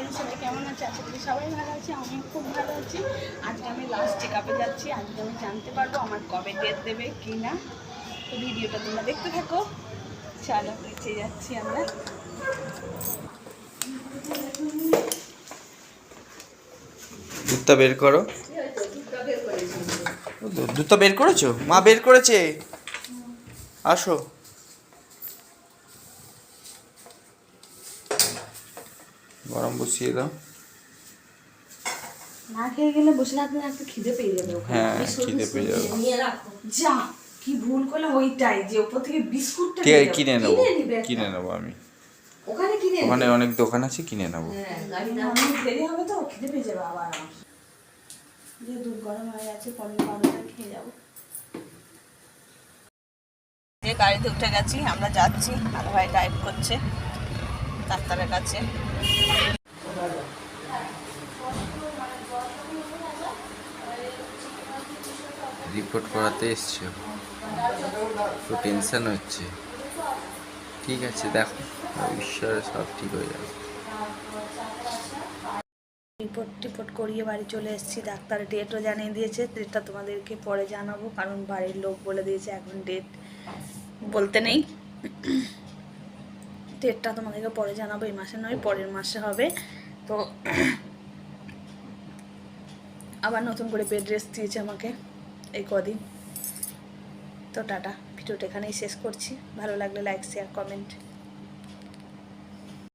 Friend সবাই কেমন আছে? আশা করি সবাই ভালো আছে আমি খুব ভালো আছি। আজকে আমি লাস্ট চেক আপে যাচ্ছি, আজকে আমি জানতে পারব আমার কবে ডেট দেবে, কি না। তো ভিডিওটা তোমরা দেখতে থাকো। চলো, বেঁচে যাচ্ছি আমরা। দুধটা বের করো। দুধটা বের করেছ? মা বের করেছে? আসো। গরম বসিয়ে দাও। না খেয়ে গেলে বসে থাকতে থাকতে খিদে পেয়ে যাবে হ্যাঁ খিদে পেয়ে যাবে। যা কি ভুল করলে ওইটাই যে ওপর থেকে বিস্কুটটা নিয়ে। কিনে নেব? একটা। কিনে নেব আমি। ওখানে কিনে ওখানে অনেক দোকান আছে কিনে নেব। অনেক দেরি হবে তো খিদে পেয়ে যাবে আবার যে দুধ গরম হয়ে গেছে পনির পাউডারটা খেয়ে যাব। যে গাড়িতে উঠে গেছি আমরা যাচ্ছি আর ভাই ড্রাইভ করছে। ডাক্তারের কাছে। রিপোর্ট করাতে এসছো। তো টেনশন হচ্ছে। ঠিক আছে দেখো। ঈশ্বরে সব ঠিক হয়ে যাবে। রিপোর্ট টিপোর্ট করিয়ে বাড়ি চলে এসেছি। ডাক্তার ডেটও জানিয়ে দিয়েছে। ডেটটা তোমাদেরকে পরে জানাব কারণ বাড়ির লোক বলে দিয়েছে এখন ডেট বলতে নেই। ডেটটা তোমাদেরকে পরে জানাব, এই মাসে নয়, পরের মাসে হবে। তো আবার নতুন করে বেড রেস্ট দিয়েছে আমাকে এই কদিন। তো টাটা, ভিডিওটা এখানেই শেষ করছি। ভালো লাগলে লাইক শেয়ার কমেন্ট